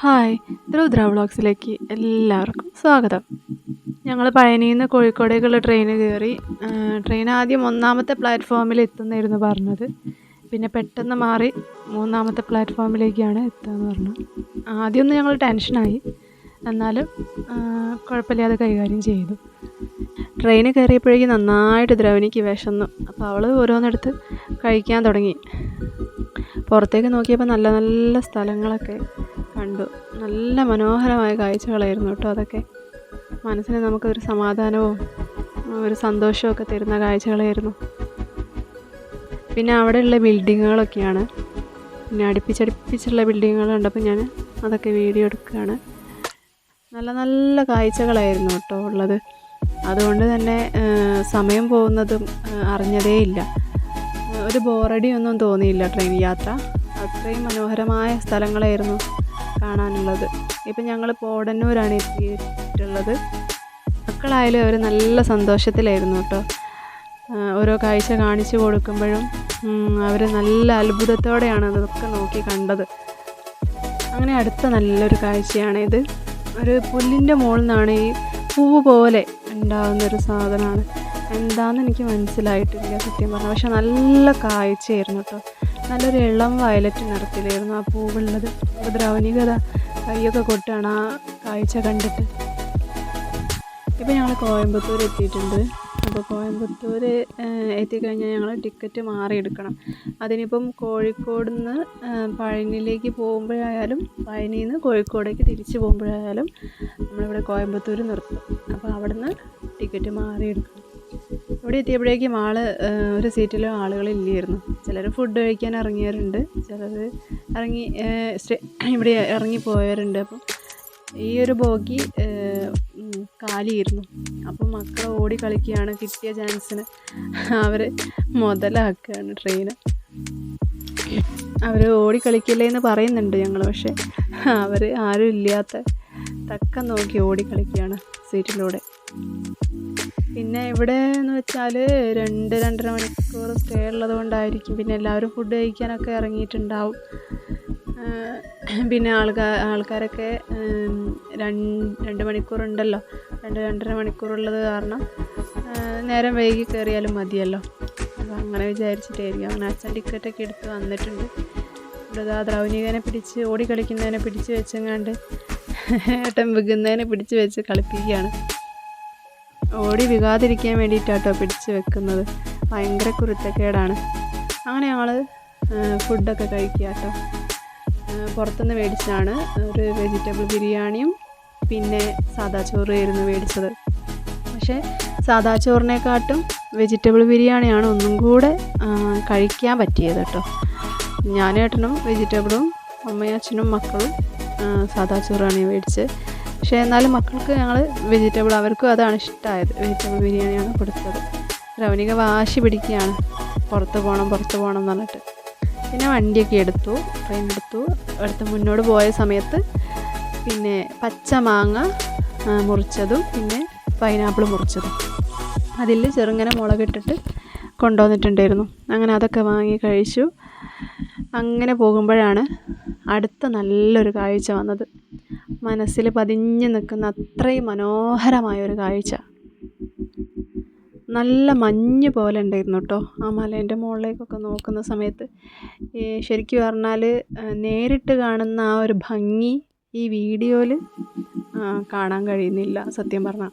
Hi Rudra വ്ളോഗ്സിലേക്ക് എല്ലാവർക്കും സ്വാഗതം. ഞങ്ങൾ പഴനിയിൽ നിന്ന് കോഴിക്കോടേക്കുള്ള ട്രെയിൻ കയറി ട്രെയിൻ ആദ്യം ഒന്നാമത്തെ പ്ലാറ്റ്ഫോമിൽ എത്തുന്നായിരുന്നു പറഞ്ഞത്. പിന്നെ പെട്ടെന്ന് മാറി മൂന്നാമത്തെ പ്ലാറ്റ്ഫോമിലേക്കാണ് എത്തുകയെന്ന് പറഞ്ഞു. ആദ്യമൊന്നും ഞങ്ങൾ ടെൻഷനായി എന്നാലും കുഴപ്പമില്ലാതെ കൈകാര്യം ചെയ്തു. ട്രെയിൻ കയറിയപ്പോഴേക്കും നന്നായിട്ട് ദ്രവനിക്ക് വിശന്നു. അപ്പോൾ അവൾ ഓരോന്നെടുത്ത് കഴിക്കാൻ തുടങ്ങി. പുറത്തേക്ക് നോക്കിയപ്പോൾ നല്ല നല്ല സ്ഥലങ്ങളൊക്കെ. കണ്ടു. നല്ല മനോഹരമായ കാഴ്ചകളായിരുന്നു കേട്ടോ അതൊക്കെ. മനസ്സിന് നമുക്കൊരു സമാധാനവും ഒരു സന്തോഷവും ഒക്കെ തരുന്ന കാഴ്ചകളായിരുന്നു. പിന്നെ അവിടെയുള്ള ബിൽഡിങ്ങുകളൊക്കെയാണ്. പിന്നെ അടുപ്പിച്ചടുപ്പിച്ചുള്ള ബിൽഡിങ്ങുകൾ കണ്ടപ്പോൾ ഞാൻ അതൊക്കെ വീഡിയോ എടുക്കുകയാണ്. നല്ല നല്ല കാഴ്ചകളായിരുന്നു കേട്ടോ ഉള്ളത്. അതുകൊണ്ട് തന്നെ സമയം പോകുന്നതും അറിഞ്ഞതേ ഇല്ല. ആ, ഒരു ബോറടിയൊന്നും തോന്നിയില്ല ട്രെയിൻ യാത്ര. അത്രയും മനോഹരമായ സ്ഥലങ്ങളായിരുന്നു. കാണാനുള്ളത്. ഇപ്പം ഞങ്ങൾ പോടന്നൂരാണ് എത്തിയിട്ടുള്ളത്. മക്കളായാലും അവർ നല്ല സന്തോഷത്തിലായിരുന്നു കേട്ടോ. ഓരോ കാഴ്ച കാണിച്ചു കൊടുക്കുമ്പോഴും അവർ നല്ല അത്ഭുതത്തോടെയാണ് അതൊക്കെ നോക്കി കണ്ടത്. അങ്ങനെ അടുത്ത നല്ലൊരു കാഴ്ചയാണ് ഇത്. ഒരു പുല്ലിന്റെ മുകളിൽ നിന്നാണ് ഈ പൂവ് പോലെ ഉണ്ടാകുന്നൊരു സാധനമാണ്. എന്താണെന്ന് എനിക്ക് മനസ്സിലായിട്ടില്ല സത്യം പറഞ്ഞാൽ പക്ഷെ നല്ല കാഴ്ചയായിരുന്നു കേട്ടോ. നല്ലൊരു ഇളം വയലറ്റ് നിറത്തിലായിരുന്നു ആ പൂവുള്ളത്. ദ്രൗണികത കൈയൊക്കെ കൊട്ടാണ് ആ കാഴ്ച കണ്ടിട്ട്. ഇപ്പം ഞങ്ങൾ കോയമ്പത്തൂർ എത്തിയിട്ടുണ്ട്. അപ്പോൾ കോയമ്പത്തൂർ എത്തിക്കഴിഞ്ഞാൽ ഞങ്ങൾ ടിക്കറ്റ് മാറിയെടുക്കണം. അതിനിപ്പം കോഴിക്കോട് നിന്ന് പഴനിയിലേക്ക് പോകുമ്പോഴായാലും പഴനിയിൽ നിന്ന് കോഴിക്കോടേക്ക് തിരിച്ച് പോകുമ്പോഴായാലും നമ്മളിവിടെ കോയമ്പത്തൂർ നിർത്തും. അപ്പോൾ അവിടുന്ന് ടിക്കറ്റ് മാറിയെടുക്കണം. ഇവിടെ എത്തിയപ്പോഴേക്കും ആൾ ഒരു സീറ്റിലും ആളുകളില്ലായിരുന്നു. ചിലർ ഫുഡ് കഴിക്കാൻ ഇറങ്ങിയവരുണ്ട്. ചിലർ ഇറങ്ങി ഇവിടെ ഇറങ്ങി പോയവരുണ്ട്. അപ്പം ഈ ഒരു ബോഗി കാലിയിരുന്നു. അപ്പം മക്കൾ ഓടി കളിക്കുകയാണ്. കിട്ടിയ ചാൻസിന് അവർ മുതലാക്കുകയാണ് ട്രെയിന് അവർ ഓടി കളിക്കില്ലേ എന്ന് പറയുന്നുണ്ട് ഞങ്ങൾ പക്ഷേ അവർ ആരും ഇല്ലാത്ത തക്കം നോക്കി ഓടി കളിക്കുകയാണ് സീറ്റിലൂടെ പിന്നെ ഇവിടെ എന്ന് വെച്ചാൽ രണ്ട് രണ്ടര മണിക്കൂർ സ്റ്റേ ഉള്ളത് കൊണ്ടായിരിക്കും. പിന്നെ എല്ലാവരും ഫുഡ് കഴിക്കാനൊക്കെ ഇറങ്ങിയിട്ടുണ്ടാവും. പിന്നെ ആൾക്കാർ ആൾക്കാരൊക്കെ രണ്ട് രണ്ട് മണിക്കൂറുണ്ടല്ലോ. രണ്ട് രണ്ടര മണിക്കൂറുള്ളത് കാരണം നേരം വൈകി കയറിയാലും മതിയല്ലോ. അപ്പോൾ അങ്ങനെ വിചാരിച്ചിട്ടായിരിക്കും. അങ്ങനെ അച്ഛൻ ടിക്കറ്റൊക്കെ എടുത്ത് വന്നിട്ടുണ്ട്. ഇവിടെ ആ ദ്രൗനികനെ പിടിച്ച് ഓടി കളിക്കുന്നതിനെ പിടിച്ച് വെച്ചെങ്ങാണ്ട് ഏട്ടൻ വികുന്നതിനെ പിടിച്ച് വെച്ച് കളിപ്പിക്കുകയാണ്. ഓടി വികാതിരിക്കാൻ വേണ്ടിയിട്ടാട്ടോ പിടിച്ച് വെക്കുന്നത്. ഭയങ്കര കുരുത്തക്കേടാണ്. അങ്ങനെ ഞങ്ങൾ ഫുഡൊക്കെ കഴിക്കുക കേട്ടോ പുറത്തുനിന്ന് മേടിച്ചതാണ്. ഒരു വെജിറ്റബിൾ ബിരിയാണിയും പിന്നെ സാദാ ചോറ് ആയിരുന്നു മേടിച്ചത്. പക്ഷേ സാദാ ചോറിനെക്കാട്ടും വെജിറ്റബിൾ ബിരിയാണിയാണ് ഒന്നും കൂടെ കഴിക്കാൻ പറ്റിയത് കേട്ടോ. ഞാനേട്ടനും വെജിറ്റബിളും അമ്മയും അച്ഛനും മക്കളും സാദാ ചോറാണ് മേടിച്ചത്. പക്ഷേ എന്നാലും മക്കൾക്ക് ഞങ്ങൾ വെജിറ്റബിൾ അവർക്കും അതാണ് ഇഷ്ടമായത് വെജിറ്റബിൾ ബിരിയാണിയാണ് കൊടുത്തത്. രവനിക വാശി പിടിക്കുകയാണ്. പുറത്ത് പോകണം പുറത്ത് പോകണം എന്ന് പറഞ്ഞിട്ട്. പിന്നെ വണ്ടിയൊക്കെ എടുത്തു ട്രെയിൻ എടുത്തു. എടുത്ത് മുന്നോട്ട് പോയ സമയത്ത് പിന്നെ പച്ച മാങ്ങ മുറിച്ചതും പിന്നെ പൈനാപ്പിൾ മുറിച്ചതും. അതിൽ ചെറുങ്ങനെ മുളകിട്ടിട്ട് കൊണ്ടുവന്നിട്ടുണ്ടായിരുന്നു. അങ്ങനെ അതൊക്കെ വാങ്ങി കഴിച്ചു. അങ്ങനെ പോകുമ്പോഴാണ് അടുത്ത നല്ലൊരു കാഴ്ച വന്നത്. മനസ്സിൽ പതിഞ്ഞു നിൽക്കുന്ന അത്രയും മനോഹരമായ ഒരു കാഴ്ച. നല്ല മഞ്ഞ് പോലെ ഉണ്ടായിരുന്നു കേട്ടോ ആ മലേന്റെ മുകളിലേക്കൊക്കെ നോക്കുന്ന സമയത്ത് ശരിക്കും പറഞ്ഞാൽ നേരിട്ട് കാണുന്ന ആ ഒരു ഭംഗി ഈ വീഡിയോയിൽ കാണാൻ കഴിയുന്നില്ല സത്യം പറഞ്ഞാൽ.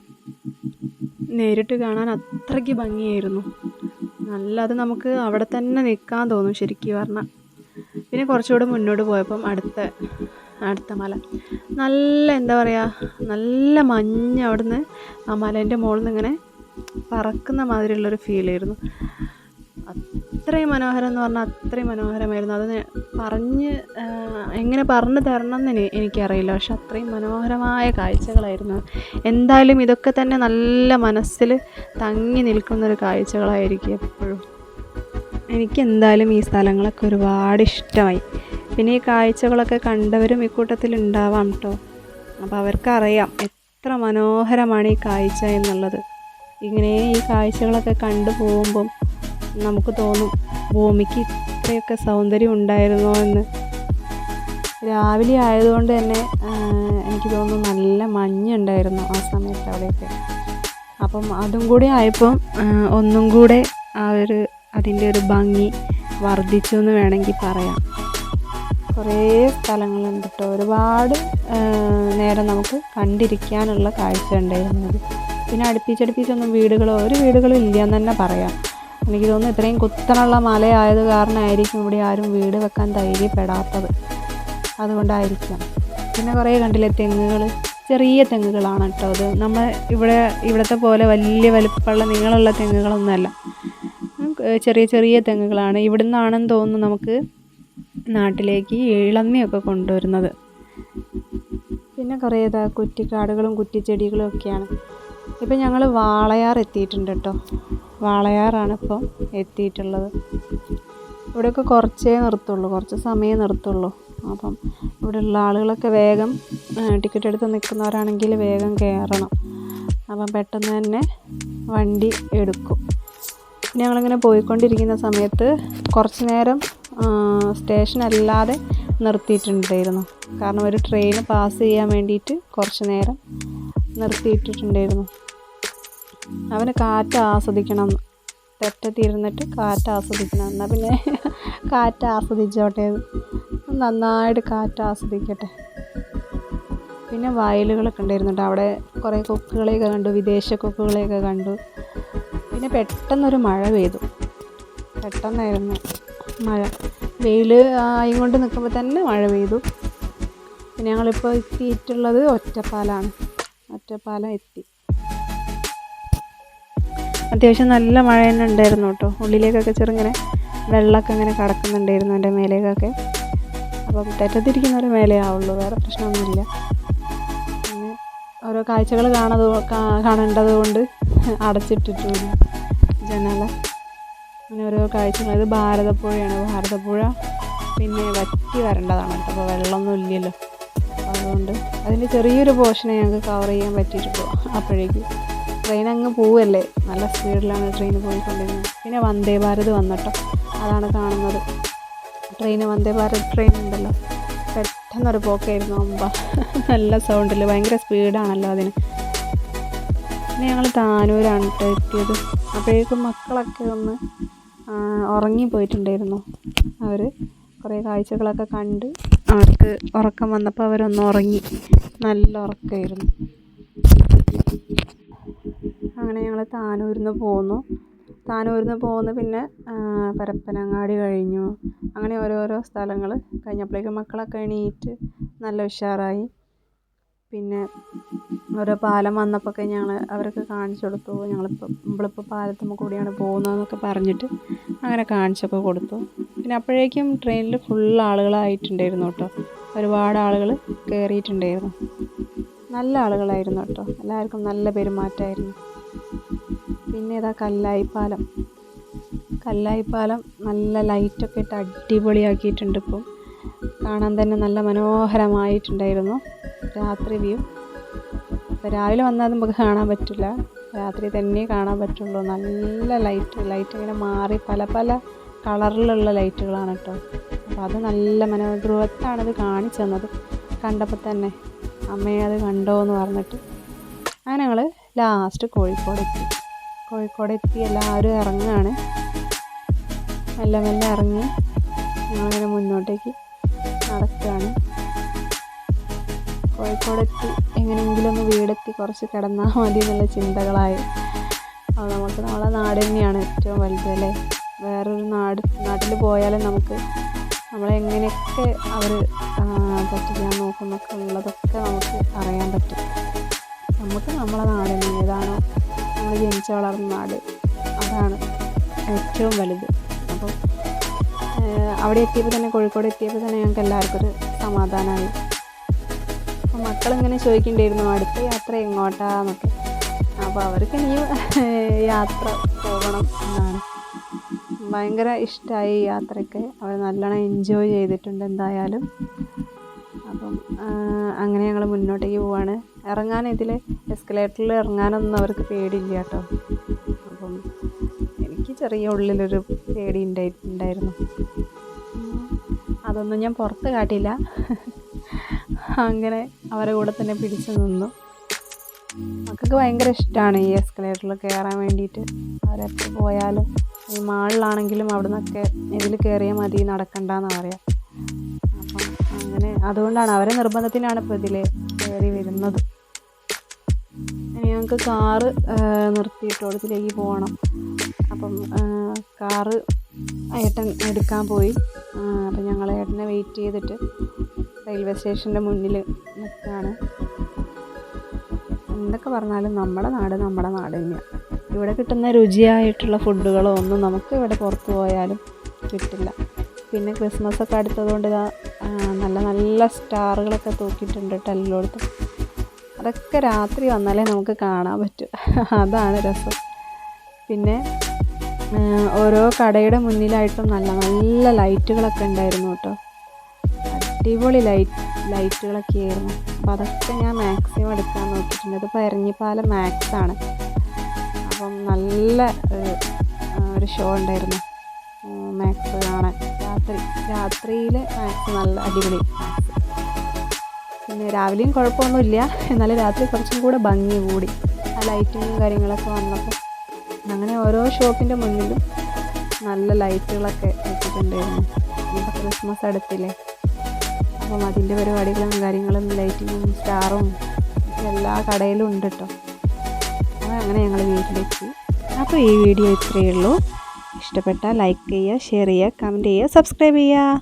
നേരിട്ട് കാണാൻ അത്രയ്ക്ക് ഭംഗിയായിരുന്നു. നല്ല അത് നമുക്ക് അവിടെ തന്നെ നിൽക്കാൻ തോന്നും ശരിക്കും പറഞ്ഞാൽ. പിന്നെ കുറച്ചുകൂടെ മുന്നോട്ട് പോയപ്പം അടുത്ത അടുത്ത മല. നല്ല എന്താ പറയുക നല്ല മഞ്ഞ് അവിടുന്ന് ആ മലേന്റെ മുകളിൽ നിന്ന് ഇങ്ങനെ പറക്കുന്ന മാതിരിയുള്ളൊരു ഫീലായിരുന്നു. അത്രയും മനോഹരം എന്ന് പറഞ്ഞാൽ അത്രയും മനോഹരമായിരുന്നു. അത് പറഞ്ഞ് എങ്ങനെ പറഞ്ഞു തരണം എന്ന് എനി- എനിക്കറിയില്ല. പക്ഷെ അത്രയും മനോഹരമായ കാഴ്ചകളായിരുന്നു. എന്തായാലും ഇതൊക്കെ തന്നെ നല്ല മനസ്സിൽ തങ്ങി നിൽക്കുന്നൊരു കാഴ്ചകളായിരിക്കും എപ്പോഴും. എനിക്ക് എന്തായാലും ഈ സ്ഥലങ്ങളൊക്കെ ഒരുപാട് ഇഷ്ടമായി. പിന്നെ ഈ കാഴ്ചകളൊക്കെ കണ്ടവരും ഈ കൂട്ടത്തിൽ ഉണ്ടാവാം കേട്ടോ അപ്പോൾ അവർക്കറിയാം എത്ര മനോഹരമാണ് ഈ കാഴ്ച എന്നുള്ളത്. ഇങ്ങനെ ഈ കാഴ്ചകളൊക്കെ കണ്ടു പോകുമ്പം നമുക്ക് തോന്നും ഭൂമിക്ക് ഇത്രയൊക്കെ സൗന്ദര്യം ഉണ്ടായിരുന്നോ എന്ന്. രാവിലെ ആയതുകൊണ്ട് തന്നെ എനിക്ക് തോന്നുന്നു നല്ല മഞ്ഞുണ്ടായിരുന്നു ആ സമയത്ത് അവിടെയൊക്കെ. അപ്പം അതും കൂടി ആയപ്പം ഒന്നും കൂടെ ആ ഒരു അതിന്റെ ഒരു ഭംഗി വർദ്ധിച്ചു എന്ന് വേണമെങ്കിൽ പറയാം. കുറേ സ്ഥലങ്ങളുണ്ട് കേട്ടോ. ഒരുപാട് നേരം നമുക്ക് കണ്ടിരിക്കാനുള്ള കാഴ്ച ഉണ്ടായിരുന്നത്. പിന്നെ അടുപ്പിച്ചടുപ്പിച്ചൊന്നും വീടുകളോ ഒരു വീടുകളും ഇല്ല എന്ന് തന്നെ പറയാം. എനിക്ക് തോന്നുന്നു ഇത്രയും കുത്തനുള്ള മലയായത് കാരണമായിരിക്കും ഇവിടെ ആരും വീട് വെക്കാൻ ധൈര്യപ്പെടാത്തത്. അതുകൊണ്ടായിരിക്കാം. പിന്നെ കുറേ കണ്ടില്ലേ തെങ്ങുകൾ ചെറിയ തെങ്ങുകളാണ് കേട്ടോ അത്. നമ്മൾ ഇവിടെ ഇവിടുത്തെ പോലെ വലിയ വലുപ്പമുള്ള നീളമുള്ള തെങ്ങുകളൊന്നുമല്ല. ചെറിയ ചെറിയ തെങ്ങുകളാണ്. ഇവിടുന്നാണെന്ന് തോന്നുന്നു നമുക്ക് നാട്ടിലേക്ക് ഇളന്നിയൊക്കെ കൊണ്ടുവരുന്നത്. പിന്നെ കുറേ ഇതാ കുറ്റിക്കാടുകളും കുറ്റിച്ചെടികളും ഒക്കെയാണ്. ഇപ്പം ഞങ്ങൾ വാളയാർ എത്തിയിട്ടുണ്ട് കേട്ടോ. വാളയാറാണ് ഇപ്പം എത്തിയിട്ടുള്ളത്. ഇവിടെയൊക്കെ കുറച്ചേ നിർത്തുള്ളൂ കുറച്ച് സമയം നിർത്തുള്ളൂ. അപ്പം ഇവിടെയുള്ള ആളുകളൊക്കെ വേഗം ടിക്കറ്റ് എടുത്ത് നിൽക്കുന്നവരാണെങ്കിൽ വേഗം കയറണം. അപ്പം പെട്ടെന്ന് തന്നെ വണ്ടി എടുക്കും. ഞങ്ങളിങ്ങനെ പോയിക്കൊണ്ടിരിക്കുന്ന സമയത്ത് കുറച്ച് നേരം സ്റ്റേഷൻ അല്ലാതെ നിർത്തിയിട്ടുണ്ടായിരുന്നു. കാരണം ഒരു ട്രെയിൻ പാസ് ചെയ്യാൻ വേണ്ടിയിട്ട് കുറച്ച് നേരം നിർത്തിയിട്ടിട്ടുണ്ടായിരുന്നു അവന് കാറ്റ് ആസ്വദിക്കണം. തെറ്റത്തിരുന്നിട്ട് കാറ്റ് ആസ്വദിക്കണം. എന്നാൽ പിന്നെ കാറ്റ് ആസ്വദിച്ചോട്ടെ. നന്നായിട്ട് കാറ്റ് ആസ്വദിക്കട്ടെ. പിന്നെ വയലുകളൊക്കെ ഉണ്ടായിരുന്നു കേട്ടോ അവിടെ കുറേ കൊക്കുകളെയൊക്കെ കണ്ടു. വിദേശ കൊക്കുകളെയൊക്കെ കണ്ടു. പിന്നെ പെട്ടെന്നൊരു മഴ പെയ്തു. പെട്ടെന്നായിരുന്നു. മഴ. വെയിൽ ആയും കൊണ്ട് നിൽക്കുമ്പോൾ തന്നെ മഴ പെയ്തു. പിന്നെ ഞങ്ങളിപ്പോൾ എത്തിയിട്ടുള്ളത് ഒറ്റപ്പാലാണ്. ഒറ്റപ്പാലം എത്തി. അത്യാവശ്യം നല്ല മഴ തന്നെ ഉണ്ടായിരുന്നു കേട്ടോ. ഉള്ളിലേക്കൊക്കെ ചെറുങ്ങനെ വെള്ളമൊക്കെ ഇങ്ങനെ കിടക്കുന്നുണ്ടായിരുന്നു എന്റെ മേലേക്കൊക്കെ. അപ്പം തെറ്റത്തിരിക്കുന്നവരെ മേലേ ആവുള്ളൂ. വേറെ പ്രശ്നമൊന്നുമില്ല. പിന്നെ ഓരോ കാഴ്ചകൾ കാണത് കാണേണ്ടത് കൊണ്ട് അടച്ചിട്ടിട്ടില്ല ജനല. അങ്ങനെ ഓരോ കാഴ്ചകൾ ഇത് ഭാരതപ്പുഴയാണ്. ഭാരതപ്പുഴ പിന്നെ വറ്റി വരേണ്ടതാണ് കേട്ടോ. അപ്പോൾ വെള്ളമൊന്നും ഇല്ലല്ലോ. അതുകൊണ്ട് അതിന്റെ ചെറിയൊരു പോർഷനെ ഞങ്ങൾക്ക് കവർ ചെയ്യാൻ പറ്റിയിട്ടുള്ളൂ അപ്പോഴേക്കും ട്രെയിൻ അങ്ങ് പോവല്ലേ? നല്ല സ്പീഡിലാണ് ട്രെയിൻ പോയിക്കൊണ്ടിരുന്നത്. പിന്നെ വന്ദേ ഭാരത് വന്നിട്ടോ. അതാണ് കാണുന്നത്. ട്രെയിൻ വന്ദേ ഭാരത് ട്രെയിൻ ഉണ്ടല്ലോ. പെട്ടെന്നൊരു പോക്കായിരുന്നു അമ്പ. നല്ല സൗണ്ടിൽ ഭയങ്കര സ്പീഡാണല്ലോ അതിന്. പിന്നെ ഞങ്ങൾ താനൂരാണ് കേട്ടോ എത്തിയത്. അപ്പോഴേക്കും മക്കളൊക്കെ ഒന്ന് ഉറങ്ങിപ്പോയിട്ടുണ്ടായിരുന്നു അവർ കുറേ കാഴ്ചകളൊക്കെ കണ്ട് അവർക്ക് ഉറക്കം വന്നപ്പോൾ അവരൊന്ന് ഉറങ്ങി. നല്ല ഉറക്കമായിരുന്നു അങ്ങനെ ഞങ്ങൾ താനൂരിന്ന് പോന്നു. താനൂരിന്ന് പോന്ന് പിന്നെ പരപ്പനങ്ങാടി കഴിഞ്ഞു. അങ്ങനെ ഓരോരോ സ്ഥലങ്ങൾ കഴിഞ്ഞപ്പോഴേക്കും മക്കളൊക്കെ എണീറ്റ് നല്ല ഉഷാറായി. പിന്നെ ഓരോ പാലം വന്നപ്പോഴൊക്കെ ഞങ്ങൾ അവർക്ക് കാണിച്ചു കൊടുത്തു. ഞങ്ങളിപ്പോൾ നമ്മളിപ്പോൾ പാലത്തുമ്മ കൂടിയാണ് പോകുന്നതെന്നൊക്കെ പറഞ്ഞിട്ട് അങ്ങനെ കാണിച്ചൊക്കെ കൊടുത്തു. പിന്നെ അപ്പോഴേക്കും ട്രെയിനിൽ ഫുൾ ആളുകളായിട്ടുണ്ടായിരുന്നു കേട്ടോ. ഒരുപാട് ആളുകൾ കയറിയിട്ടുണ്ടായിരുന്നു നല്ല ആളുകളായിരുന്നു കേട്ടോ. എല്ലാവർക്കും നല്ല പെരുമാറ്റമായിരുന്നു. പിന്നെ ഇതാ കല്ലായിപ്പാലം. കല്ലായിപ്പാലം നല്ല ലൈറ്റൊക്കെ ഇട്ട് അടിപൊളിയാക്കിയിട്ടുണ്ട് ഇപ്പം. കാണാൻ തന്നെ നല്ല മനോഹരമായിട്ടുണ്ടായിരുന്നു. രാത്രി വ്യൂ അപ്പോൾ രാവിലെ വന്നാൽ നമുക്ക് കാണാൻ പറ്റില്ല. രാത്രി തന്നെ കാണാൻ പറ്റുള്ളൂ. നല്ല ലൈറ്റ് ലൈറ്റ് ഇങ്ങനെ മാറി പല പല കളറിലുള്ള ലൈറ്റുകളാണ് കേട്ടോ. അപ്പോൾ അത് നല്ല മനോധ്രുവത്താണ് അത് കാണിച്ചു തന്നത്. കണ്ടപ്പോൾ തന്നെ അമ്മയെ അത് കണ്ടോ എന്ന് പറഞ്ഞിട്ട് അങ്ങനെ ഞങ്ങൾ ലാസ്റ്റ് കോഴിക്കോട് എത്തി. കോഴിക്കോട് എത്തി എല്ലാവരും ഇറങ്ങുകയാണ്. മെല്ലെ മെല്ലെ ഇറങ്ങി ഞങ്ങളിങ്ങനെ മുന്നോട്ടേക്ക് നടക്കുകയാണ്. കോഴിക്കോടെത്തി. എങ്ങനെയെങ്കിലും ഒന്ന് വീടെത്തി കുറച്ച് കിടന്നാൽ മതി എന്നുള്ള ചിന്തകളായി. അപ്പോൾ നമുക്ക് നമ്മളെ നാട് തന്നെയാണ് ഏറ്റവും വലുത് അല്ലേ? വേറൊരു നാട് നാട്ടിൽ പോയാലും നമുക്ക് നമ്മളെങ്ങനെയൊക്കെ അവർ പറ്റിക്കാൻ നോക്കുന്നൊക്കെ ഉള്ളതൊക്കെ നമുക്ക് അറിയാൻ പറ്റും. നമുക്ക് നമ്മളെ നാട് തന്നെ ഏതാണോ നമ്മൾ ജനിച്ച വളർന്ന നാട്. അതാണ് ഏറ്റവും വലുത്. അപ്പോൾ അവിടെ എത്തിയപ്പോൾ തന്നെ കോഴിക്കോട് എത്തിയപ്പോൾ തന്നെ ഞങ്ങൾക്ക് എല്ലാവർക്കും ഒരു സമാധാനമായി. അപ്പോൾ മക്കളിങ്ങനെ ചോദിക്കണ്ടായിരുന്നു അടുത്ത യാത്ര എങ്ങോട്ടാന്നൊക്കെ അപ്പോൾ അവർക്ക് ഇനിയും യാത്ര പോകണം എന്നാണ്. ഭയങ്കര ഇഷ്ടമായി യാത്രയൊക്കെ. അവർ നല്ലോണം എൻജോയ് ചെയ്തിട്ടുണ്ട് എന്തായാലും. അപ്പം അങ്ങനെ ഞങ്ങൾ മുന്നോട്ടേക്ക് പോവാണ്. ഇറങ്ങാൻ ഇതിൽ എസ്കലേറ്ററിൽ ഇറങ്ങാനൊന്നും അവർക്ക് പേടിയില്ല കേട്ടോ. അപ്പം എനിക്ക് ചെറിയ ഉള്ളിലൊരു പേടി ഉണ്ടായി ഉണ്ടായിരുന്നു അതൊന്നും ഞാൻ പുറത്ത് കാട്ടില്ല അങ്ങനെ അവരെ കൂടെ തന്നെ പിടിച്ചു നിന്നു. മക്കൾക്ക് ഭയങ്കര ഇഷ്ടമാണ് ഈ എസ്കലേറ്ററിൽ കയറാൻ വേണ്ടിയിട്ട്. അവരെപ്പോൾ പോയാലും ഈ മാളിലാണെങ്കിലും അവിടെ നിന്നൊക്കെ ഇതിൽ കയറിയാൽ മതി നടക്കണ്ടെന്ന് പറയാം. അപ്പം അങ്ങനെ അതുകൊണ്ടാണ് അവരെ നിർബന്ധത്തിനാണ് ഇപ്പോൾ ഇതിൽ കയറി വരുന്നത്. ഇനി ഞങ്ങൾക്ക് കാറ് നിർത്തിയിട്ടോടത്തിലേക്ക് പോകണം അപ്പം കാറ് ഏട്ടൻ എടുക്കാൻ പോയി. അപ്പം ഞങ്ങൾ ഏട്ടനെ വെയിറ്റ് ചെയ്തിട്ട് റെയിൽവേ സ്റ്റേഷന്റെ മുന്നിൽ നിൽക്കുകയാണ് എന്തൊക്കെ പറഞ്ഞാലും നമ്മുടെ നാട് നമ്മുടെ നാട് തന്നെയാണ് ഇവിടെ കിട്ടുന്ന രുചിയായിട്ടുള്ള ഫുഡുകളോ ഒന്നും നമുക്ക് ഇവിടെ പുറത്ത് പോയാലും കിട്ടില്ല. പിന്നെ ക്രിസ്മസ് ഒക്കെ അടുത്തതുകൊണ്ട് നല്ല നല്ല സ്റ്റാറുകളൊക്കെ തൂക്കിയിട്ടുണ്ട് കേട്ടോ എല്ലായിടത്തും അതൊക്കെ രാത്രി വന്നാലേ നമുക്ക് കാണാൻ പറ്റൂ. അതാണ് രസം. പിന്നെ ഓരോ കടയുടെ മുന്നിലായിട്ടും നല്ല നല്ല ലൈറ്റുകളൊക്കെ ഉണ്ടായിരുന്നു കേട്ടോ. അടിപൊളി ലൈറ്റ് ലൈറ്റുകളൊക്കെ ആയിരുന്നു. അപ്പം അതൊക്കെ ഞാൻ മാക്സിമം എടുക്കാൻ നോക്കിയിട്ടുണ്ട്. അത് എരഞ്ഞിപ്പാലം മാക്സ് ആണ്. അപ്പം നല്ല ഒരു ഷോ ഉണ്ടായിരുന്നു. മാക്സ് കാണാൻ. രാത്രി രാത്രിയിൽ മാക്സ് നല്ല അടിപൊളി. പിന്നെ രാവിലെയും കുഴപ്പമൊന്നുമില്ല. എന്നാലും രാത്രി കുറച്ചും കൂടെ ഭംഗി കൂടി. ആ ലൈറ്റിങ്ങും കാര്യങ്ങളൊക്കെ വന്നപ്പോൾ അങ്ങനെ ഓരോ ഷോപ്പിന്റെ മുന്നിലും നല്ല ലൈറ്റുകളൊക്കെ വെച്ചിട്ടുണ്ടായിരുന്നു ഇപ്പോൾ ക്രിസ്മസ് അടുത്തില്ലേ? അപ്പം അതിന്റെ പരിപാടികളും കാര്യങ്ങളും ലൈറ്റിങ്ങും സ്റ്റാറും എല്ലാ കടയിലും ഉണ്ട് കേട്ടോ അപ്പോൾ അങ്ങനെ ഞങ്ങൾ വീട്ടിലെത്തി. അപ്പോൾ ഈ വീഡിയോ ഇത്രയേ ഉള്ളൂ. ഇഷ്ടപ്പെട്ടാൽ ലൈക്ക് ചെയ്യുക ഷെയർ ചെയ്യുക കമന്റ് ചെയ്യുക സബ്സ്ക്രൈബ് ചെയ്യുക.